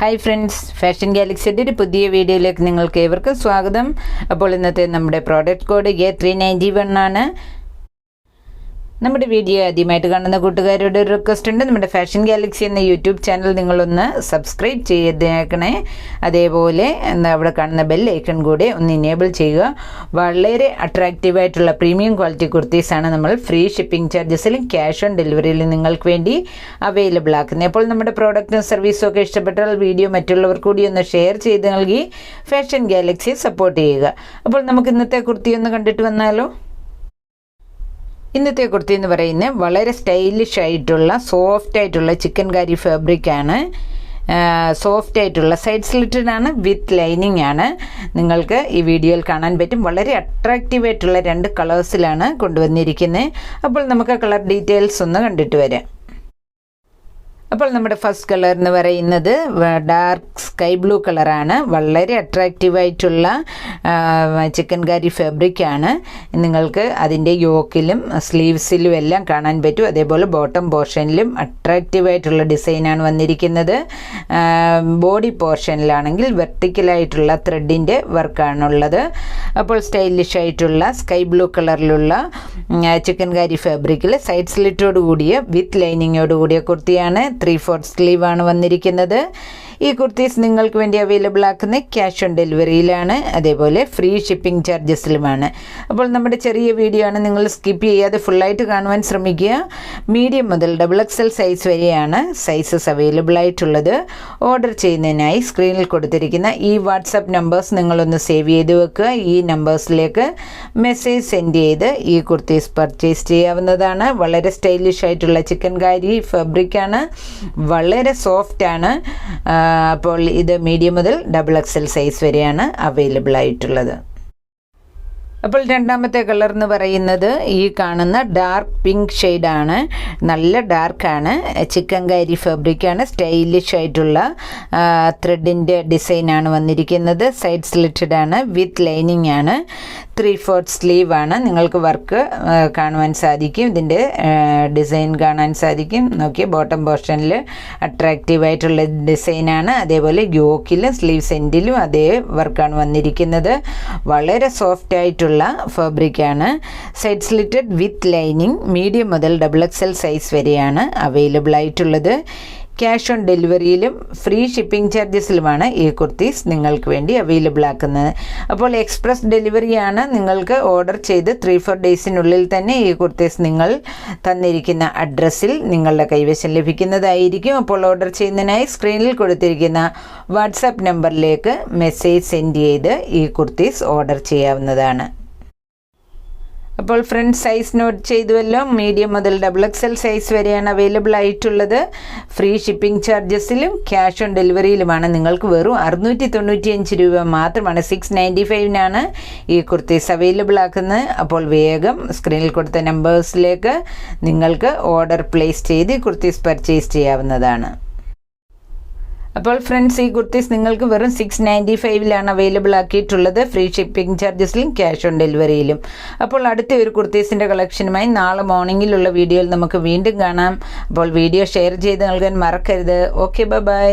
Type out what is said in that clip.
Hi friends fashion ഗാലക്സിയുടെ ഒരു പുതിയ വീഡിയോയിലേക്ക് നിങ്ങൾക്ക് ഏവർക്കും സ്വാഗതം. അപ്പോൾ ഇന്നത്തെ നമ്മുടെ product code A three ninety one ആണ്. നമ്മുടെ വീഡിയോ ആദ്യമായിട്ട് കാണുന്ന കൂട്ടുകാരോട് ഒരു റിക്വസ്റ്റ് ഉണ്ട്. നമ്മുടെ ഫാഷൻ ഗാലക്സി എന്ന യൂട്യൂബ് ചാനൽ നിങ്ങളൊന്ന് സബ്സ്ക്രൈബ് ചെയ്തേക്കണേ. അതേപോലെ എന്താ അവിടെ കാണുന്ന ബെൽ ഐക്കൺ കൂടെ ഒന്ന് ഇനേബിൾ ചെയ്യുക. വളരെ അട്രാക്റ്റീവായിട്ടുള്ള പ്രീമിയം ക്വാളിറ്റി കുർത്തീസാണ് നമ്മൾ ഫ്രീ ഷിപ്പിംഗ് ചാർജസിലും ക്യാഷ് ഓൺ ഡെലിവറിയിലും നിങ്ങൾക്ക് വേണ്ടി അവൈലബിൾ ആക്കുന്നത്. അപ്പോൾ നമ്മുടെ പ്രോഡക്റ്റും സർവീസും ഒക്കെ ഇഷ്ടപ്പെട്ടാൽ വീഡിയോ മറ്റുള്ളവർ കൂടി ഒന്ന് ഷെയർ ചെയ്ത് നൽകി ഫാഷൻ ഗാലക്സി സപ്പോർട്ട് ചെയ്യുക. അപ്പോൾ നമുക്ക് ഇന്നത്തെ കുർത്തി ഒന്ന് കണ്ടിട്ട് വന്നാലോ? ഇന്നത്തെ കുർത്തി എന്ന് പറയുന്നത് വളരെ സ്റ്റൈലിഷ് ആയിട്ടുള്ള സോഫ്റ്റ് ആയിട്ടുള്ള ചിക്കൻ കാരി ഫാബ്രിക്കാണ് സോഫ്റ്റ് ആയിട്ടുള്ള സൈഡ് സ്ലിറ്റഡ് ആണ് വിത്ത് ലൈനിങ് ആണ്. നിങ്ങൾക്ക് ഈ വീഡിയോയിൽ കാണാൻ പറ്റും. വളരെ അട്രാക്റ്റീവ് ആയിട്ടുള്ള രണ്ട് കളേഴ്സിലാണ് കൊണ്ടുവന്നിരിക്കുന്നത്. അപ്പോൾ നമുക്ക് കളർ ഡീറ്റെയിൽസ് ഒന്ന് കണ്ടിട്ട് വരാം. അപ്പോൾ നമ്മുടെ ഫസ്റ്റ് കളർ എന്ന് പറയുന്നത് ഡാർക്ക് സ്കൈ ബ്ലൂ കളറാണ് വളരെ അട്രാക്റ്റീവായിട്ടുള്ള ചിക്കൻ കാരി ഫാബ്രിക്കാണ് നിങ്ങൾക്ക് അതിന്റെ യോക്കിലും സ്ലീവ്സിലും എല്ലാം കാണാൻ പറ്റും. അതേപോലെ ബോട്ടം പോർഷനിലും അട്രാക്റ്റീവായിട്ടുള്ള ഡിസൈനാണ് വന്നിരിക്കുന്നത്. ബോഡി പോർഷനിലാണെങ്കിൽ വെർട്ടിക്കലായിട്ടുള്ള ത്രെഡിന്റെ വർക്കാണുള്ളത് അപ്പോൾ സ്റ്റൈലിഷ് ആയിട്ടുള്ള സ്കൈ ബ്ലൂ കളറിലുള്ള ചിക്കൻ കാരി ഫാബ്രിക്കിൽ സൈഡ് സ്ലിറ്റോട് കൂടിയ വിത്ത് ലൈനിങ്ങോട് കൂടിയ കുർത്തിയാണ് ത്രീ ഫോർത്ത് സ്ലീവാണ് വന്നിരിക്കുന്നത്. ഈ കുർത്തീസ് നിങ്ങൾക്ക് വേണ്ടി അവൈലബിൾ ആക്കുന്ന ക്യാഷ് ഓൺ ഡെലിവറിയിലാണ് അതേപോലെ ഫ്രീ ഷിപ്പിംഗ് ചാർജസിലുമാണ് അപ്പോൾ നമ്മുടെ ചെറിയ വീഡിയോ ആണ്. നിങ്ങൾ സ്കിപ്പ് ചെയ്യാതെ ഫുള്ളായിട്ട് കാണുവാൻ ശ്രമിക്കുക. മീഡിയം മുതൽ ഡബിൾ എക്സ് എൽ സൈസ് വരെയാണ് സൈസസ് അവൈലബിൾ ആയിട്ടുള്ളത്. ഓർഡർ ചെയ്യുന്നതിനായി സ്ക്രീനിൽ കൊടുത്തിരിക്കുന്ന ഈ വാട്സപ്പ് നമ്പേഴ്സ് നിങ്ങളൊന്ന് സേവ് ചെയ്ത് വെക്കുക. ഈ നമ്പേഴ്സിലേക്ക് മെസ്സേജ് സെൻഡ് ചെയ്ത് ഈ കുർത്തീസ് പർച്ചേസ് ചെയ്യാവുന്നതാണ്. വളരെ സ്റ്റൈലിഷ് ആയിട്ടുള്ള ചിക്കൻ കാരി ഫാബ്രിക്കാണ് വളരെ സോഫ്റ്റാണ് അപ്പോൾ ഇത് മീഡിയം മുതൽ ഡബിൾ എക്സൽ സൈസ് വരെയാണ് അവൈലബിൾ ആയിട്ടുള്ളത്. അപ്പോൾ രണ്ടാമത്തെ കളർ എന്ന് പറയുന്നത് ഈ കാണുന്ന ഡാർക്ക് പിങ്ക് ഷെയ്ഡാണ് നല്ല ഡാർക്കാണ് ചിക്കൻ കാരി ഫാബ്രിക്കാണ് സ്റ്റൈലിഷ് ആയിട്ടുള്ള ത്രെഡിന്റെ ഡിസൈനാണ് വന്നിരിക്കുന്നത്. സൈഡ് സ്ലിറ്റഡ് ആണ്. വിത്ത് ലൈനിങ് ആണ്. ത്രീ ഫോർത്ത് സ്ലീവ് ആണ്. നിങ്ങൾക്ക് വർക്ക് കാണുവാൻ സാധിക്കും. ഇതിന്റെ ഡിസൈൻ കാണാൻ സാധിക്കും. നോക്കി ബോട്ടം പോർഷനിൽ അട്രാക്റ്റീവ് ആയിട്ടുള്ള ഡിസൈനാണ് അതേപോലെ യോക്കിലും സ്ലീവ് സെന്റിലും അതേ വർക്കാണ് വന്നിരിക്കുന്നത്. വളരെ സോഫ്റ്റ് ആയിട്ടുള്ള ഫാബ്രിക്കാണ് side slitted with lining medium മുതൽ ഡബിൾ എക്സ് എൽ സൈസ് വരെയാണ് അവൈലബിൾ ആയിട്ടുള്ളത്. ക്യാഷ് ഓൺ ഡെലിവറിയിലും ഫ്രീ ഷിപ്പിംഗ് ചാർജസിലുമാണ് ഈ കുർത്തീസ് നിങ്ങൾക്ക് വേണ്ടി അവൈലബിൾ ആക്കുന്നത്. അപ്പോൾ എക്സ്പ്രസ് ഡെലിവറിയാണ് നിങ്ങൾക്ക് ഓർഡർ ചെയ്ത് ത്രീ ഫോർ ഡേയ്സിനുള്ളിൽ തന്നെ ഈ കുർത്തീസ് നിങ്ങൾ തന്നിരിക്കുന്ന അഡ്രസ്സിൽ നിങ്ങളുടെ കൈവശം ലഭിക്കുന്നതായിരിക്കും. അപ്പോൾ ഓർഡർ ചെയ്യുന്നതിനായി സ്ക്രീനിൽ കൊടുത്തിരിക്കുന്ന വാട്സാപ്പ് നമ്പറിലേക്ക് മെസ്സേജ് സെൻഡ് ചെയ്ത് ഈ കുർത്തീസ് ഓർഡർ ചെയ്യാവുന്നതാണ്. അപ്പോൾ ഫ്രണ്ട് സൈസ് നോട്ട് ചെയ്തുവല്ലോ. മീഡിയം മുതൽ ഡബിൾ എക്സ് എൽ സൈസ് വരെയാണ് അവൈലബിൾ ആയിട്ടുള്ളത്. ഫ്രീ ഷിപ്പിംഗ് ചാർജസിലും ക്യാഷ് ഓൺ ഡെലിവറിയിലുമാണ് നിങ്ങൾക്ക് വെറും അറുന്നൂറ്റി തൊണ്ണൂറ്റി അഞ്ച് രൂപ മാത്രമാണ്. സിക്സ് നയന്റി ഫൈവിനാണ് ഈ കുർത്തീസ് അവൈലബിൾ ആക്കുന്നത്. അപ്പോൾ വേഗം സ്ക്രീനിൽ കൊടുത്ത നമ്പേഴ്സിലേക്ക് നിങ്ങൾക്ക് ഓർഡർ പ്ലേസ് ചെയ്ത് കുർത്തീസ് പർച്ചേസ് ചെയ്യാവുന്നതാണ്. അപ്പോൾ ഫ്രണ്ട്സ് ഈ കുർത്തീസ് നിങ്ങൾക്ക് വെറും സിക്സ് നയന്റി ഫൈവിലാണ് അവൈലബിൾ ആക്കിയിട്ടുള്ളത് ഫ്രീ ഷിപ്പിംഗ് ചാർജസിലും ക്യാഷ് ഓൺ ഡെലിവറിയിലും അപ്പോൾ അടുത്ത ഒരു കുർത്തീസിന്റെ കളക്ഷനുമായി നാളെ മോർണിംഗിലുള്ള വീഡിയോയിൽ നമുക്ക് വീണ്ടും കാണാം. അപ്പോൾ വീഡിയോ ഷെയർ ചെയ്ത് നൽകാൻ മറക്കരുത്. Okay bye